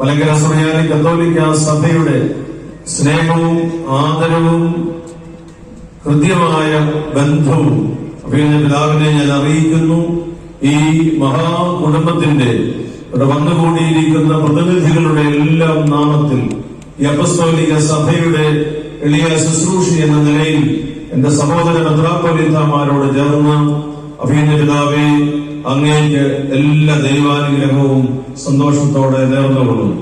മലങ്കര സമയാലി കത്തോലിക്ക സഭയുടെ സ്നേഹവും ആദരവും ഹൃദ്യമായ ബന്ധവും അഭിനന്ദ പിതാവിനെ ഞാൻ അറിയിക്കുന്നു. ഈ മഹാകുടുംബത്തിന്റെ ഇവിടെ വന്നുകൂടിയിരിക്കുന്ന പ്രതിനിധികളുടെ എല്ലാം നാമത്തിൽ ഈ അപസ്തോലിക സഭയുടെ എളിയ ശുശ്രൂഷ എന്ന നിലയിൽ എന്റെ സഹോദര മെത്രാപ്പൊലിത്തമാരോട് ചേർന്ന് അഭിനന്ദ പിതാവെ അങ്ങേക്ക് എല്ലാ ദൈവാനുഗ്രഹവും സന്തോഷത്തോടെ നേർന്നുകൊള്ളുന്നു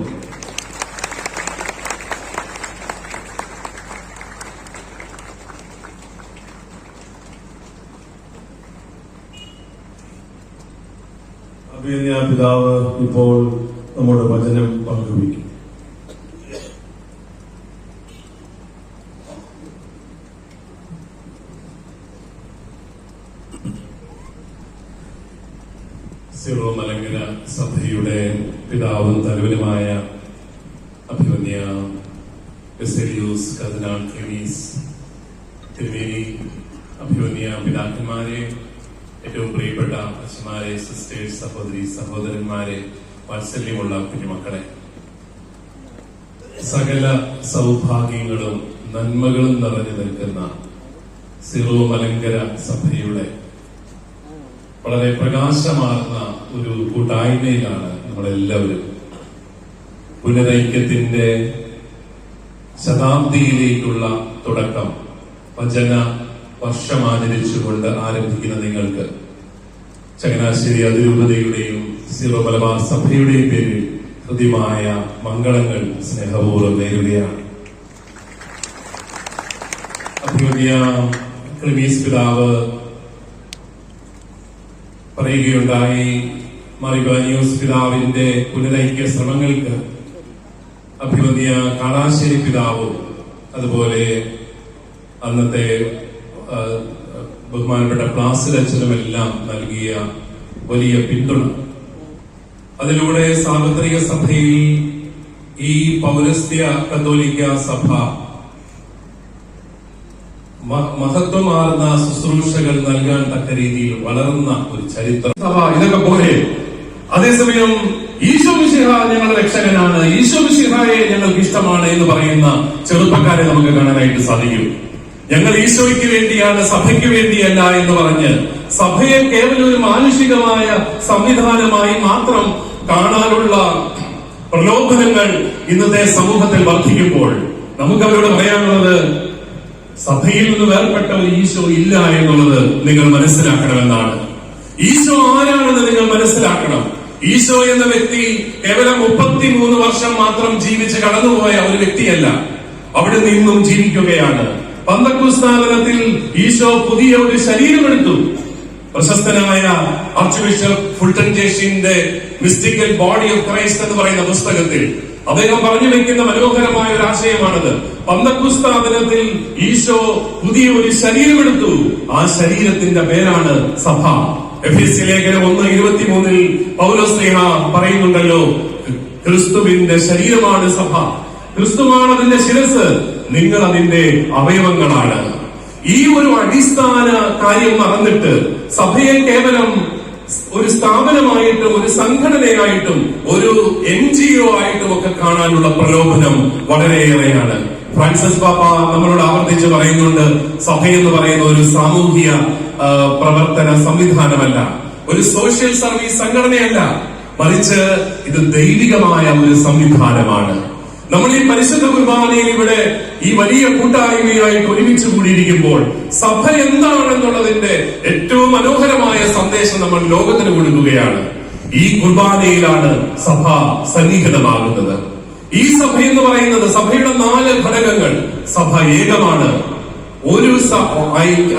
അഭിനയ പിതാവ് ഇപ്പോൾ നമ്മുടെ വചനം പങ്കുവയ്ക്കും. സിറോ മലങ്കര സഭയുടെ പിതാവും തലവനുമായ അഭിമന്യ ബെസേലിയൂസ് കർദിനാൾ ക്ലീമീസ് തിരുമേനി അഭിമന്യ പിതാക്കന്മാരെ ഏറ്റവും പ്രിയപ്പെട്ട അച്ഛന്മാരെ സിസ്റ്റേഴ്സ് സഹോദരി സഹോദരന്മാരെ വാത്സല്യമുള്ള കുഞ്ഞുമക്കളെ. സകല സൗഭാഗ്യങ്ങളും നന്മകളും നിറഞ്ഞു നിൽക്കുന്ന സിറോ മലങ്കര സഭയുടെ വളരെ പ്രകാശമാർന്ന ഒരു കൂട്ടായ്മയിലാണ് നമ്മളെല്ലാവരും പുനരൈക്യത്തിന്റെ ശതാബ്ദിയിലേക്കുള്ള തുടക്കം വചന വർഷം ആചരിച്ചുകൊണ്ട് ആരംഭിക്കുന്ന നിങ്ങൾക്ക്. ചങ്ങനാശ്ശേരി അതിരൂപതയുടെയും സിറോ മലബാർ സഭയുടെയും പേരിൽ ഹൃദ്യമായ മംഗളങ്ങൾ സ്നേഹപൂർവം നേരുകയാണ്. അഭിമന്യ ക്രിമീസ് പിതാവ് പറയുകയുണ്ടായി. മറിബാനിയോസ് പിതാവിന്റെ പുനരൈക്യ ശ്രമങ്ങൾക്ക് അഭിമന്യ കാണാശ്ശേരി പിതാവും അതുപോലെ അന്നത്തെ ബഹുമാനപ്പെട്ട പ്ലാസിൽ അച്ഛനുമെല്ലാം നൽകിയ വലിയ പിന്തുണ. അതിലൂടെ സാർവത്രിക സഭയിൽ ഈ പൗരസ്ത്യ കത്തോലിക്ക സഭ മഹത്വമാർന്ന ശുശ്രൂഷകൾ നൽകാൻ തക്ക രീതിയിൽ വളർന്ന ഒരു ചരിത്രം. സഭ ഇതൊക്കെ പോലെ. അതേസമയം ഈശോ ഞങ്ങളുടെ രക്ഷകനാണ്. ഈശോ ഞങ്ങൾക്ക് ഇഷ്ടമാണ് എന്ന് പറയുന്ന ചെറുപ്പക്കാരെ നമുക്ക് കാണാനായിട്ട് സാധിക്കും. ഞങ്ങൾ ഈശോയ്ക്ക് വേണ്ടിയാണ് സഭയ്ക്ക് വേണ്ടിയല്ല എന്ന് പറഞ്ഞ് സഭയെ കേവലം ഒരു മാനുഷികമായ സംവിധാനമായി മാത്രം കാണാനുള്ള പ്രലോഭനങ്ങൾ ഇന്നത്തെ സമൂഹത്തിൽ വർദ്ധിക്കുമ്പോൾ നമുക്ക് അവരോട് പറയാനുള്ളത് സഭയിൽ നിന്ന് വേർപെട്ട ഒരു ഈശോ ഇല്ല എന്നുള്ളത് നിങ്ങൾ മനസ്സിലാക്കണമെന്നാണ്. ഈശോ ആരാണെന്ന് നിങ്ങൾ മനസ്സിലാക്കണം. ഈശോ എന്ന വ്യക്തി കേവലം മുപ്പത്തിമൂന്ന് വർഷം മാത്രം ജീവിച്ച് കടന്നുപോയ ഒരു വ്യക്തിയല്ല. അവിടെ നിന്നും ജീവിക്കുകയാണ്. പന്തക്കുസ്ഥാനത്തിൽ ഈശോ പുതിയ ഒരു ശരീരമെടുത്തു പ്രശസ്തനായ ആർച്ച് ബിഷപ്പ് ഫുൾട്ടൻ ജേഷിന്റെ മിസ്റ്റിക്കൽ ബോഡി ഓഫ് ക്രൈസ്റ്റ് എന്ന് പറയുന്ന പുസ്തകത്തിൽ അദ്ദേഹം പറഞ്ഞു വെക്കുന്ന മനോഹരമായ ഒരു ആശയമാണത്. പന്തക്കുസ്ഥാപനത്തിൽ ഈശോ പുതിയ ഒരു ശരീരമെടുത്തു ആ ശരീരത്തിന്റെ പേരാണ് സഭ. എഫ് എസ് സി ലേഖനം ഒന്ന് ഇരുപത്തിമൂന്നിൽ പൗരസ്നേഹ പറയുന്നുണ്ടല്ലോ ക്രിസ്തുവിന്റെ ശരീരമാണ് സഭ. ക്രിസ്തുവാണ് അതിന്റെ ശിരസ്. നിങ്ങൾ അതിന്റെ അവയവങ്ങളാണ്. ഈ ഒരു അടിസ്ഥാന കാര്യം മറന്നിട്ട് സഭയെ കേവലം ഒരു സ്ഥാപനമായിട്ടും ഒരു സംഘടനയായിട്ടും ഒരു എൻ ജി ഒ ആയിട്ടും ഒക്കെ കാണാനുള്ള പ്രലോഭനം വളരെയേറെയാണ്. ഫ്രാൻസിസ് പാപ്പ നമ്മളോട് ആവർത്തിച്ച് പറയുന്നുണ്ട് സഭ എന്ന് പറയുന്ന ഒരു സാമൂഹിക പ്രവർത്തന സംവിധാനമല്ല. ഒരു സോഷ്യൽ സർവീസ് സംഘടനയല്ല മറിച്ച് ഇത് ദൈവികമായ ഒരു സംവിധാനമാണ്. നമ്മൾ ഈ പരിശുദ്ധ കുർബാനയിൽ ഇവിടെ ഈ വലിയ കൂട്ടായ്മയായി ഒരുമിച്ച് കൂടിയിരിക്കുമ്പോൾ സഭ എന്താണെന്നുള്ളതിന്റെ ഏറ്റവും മനോഹരമായ സന്ദേശം നമ്മൾ ലോകത്തിന് കൊടുക്കുകയാണ്. ഈ കുർബാനയിലാണ് സഭ സന്നിഹിതമാകുന്നത്. ഈ സഭ എന്ന് പറയുന്നത് സഭയുടെ നാല് ഘടകങ്ങൾ. സഭ ഏകമാണ്. ഒരു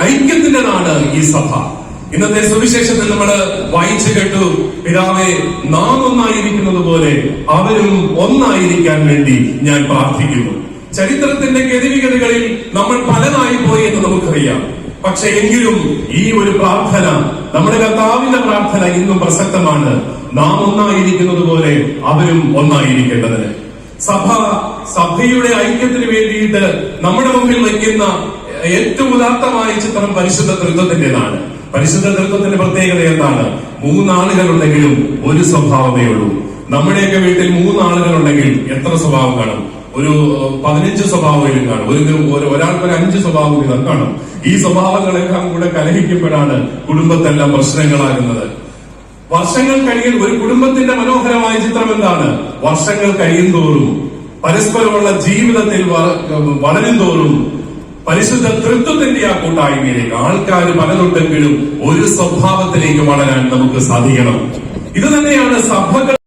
ഐക്യത്തിന്റെ നാട് ഈ സഭ. ഇന്നത്തെ സുവിശേഷത്തിൽ നമ്മൾ വായിച്ചു കേട്ടു. പിതാവെ നാം ഒന്നായിരിക്കുന്നത് പോലെ അവരും ഒന്നായിരിക്കാൻ വേണ്ടി ഞാൻ പ്രാർത്ഥിക്കുന്നു. ചരിത്രത്തിന്റെ ഗതിവിഗതികളിൽ നമ്മൾ പലതായി പോയി എന്ന് നമുക്കറിയാം. പക്ഷെ എങ്കിലും ഈ ഒരു പ്രാർത്ഥന നമ്മുടെ കർത്താവിന്റെ പ്രാർത്ഥന ഇന്നും പ്രസക്തമാണ്. നാം ഒന്നായിരിക്കുന്നത് പോലെ അവരും ഒന്നായിരിക്കേണ്ടതിന്. സഭ സഭയുടെ ഐക്യത്തിന് വേണ്ടിയിട്ട് നമ്മുടെ മുമ്പിൽ വയ്ക്കുന്ന ഏറ്റവും ഉദാത്തമായ ചിത്രം പരിശുദ്ധ തൃത്വത്തിന്റേതാണ് പരിശുദ്ധ തൃത്വത്തിന്റെ പ്രത്യേകത എന്താണ്? മൂന്നാളുകൾ ഉണ്ടെങ്കിലും ഒരു സ്വഭാവമേ ഉള്ളൂ. നമ്മുടെയൊക്കെ വീട്ടിൽ മൂന്നാളുകളുണ്ടെങ്കിൽ എത്ര സ്വഭാവം കാണും? ഒരു പതിനഞ്ച് സ്വഭാവമെങ്കിലും കാണും. ഒരു ഒരു- ഒരാൾക്ക് ഒരു അഞ്ച് സ്വഭാവം വീതം കാണും. ഈ സ്വഭാവങ്ങളെല്ലാം കൂടെ കലഹിക്കപ്പെടാണ് കുടുംബത്തെല്ലാം പ്രശ്നങ്ങളാകുന്നത്. വർഷങ്ങൾ കഴിയും ഒരു കുടുംബത്തിന്റെ മനോഹരമായ ചിത്രം എന്താണ്? വർഷങ്ങൾ കഴിയും തോറും പരസ്പരമുള്ള ജീവിതത്തിൽ വളരും തോറും പരിശുദ്ധ തൃത്വത്തിന്റെ ആ കൂട്ടായ്മയിലേക്ക് ആൾക്കാർ പലതുണ്ടെങ്കിലും ഒരു സ്വഭാവത്തിലേക്ക് വളരാൻ നമുക്ക് സാധിക്കണം. ഇത് തന്നെയാണ് സഭകൾ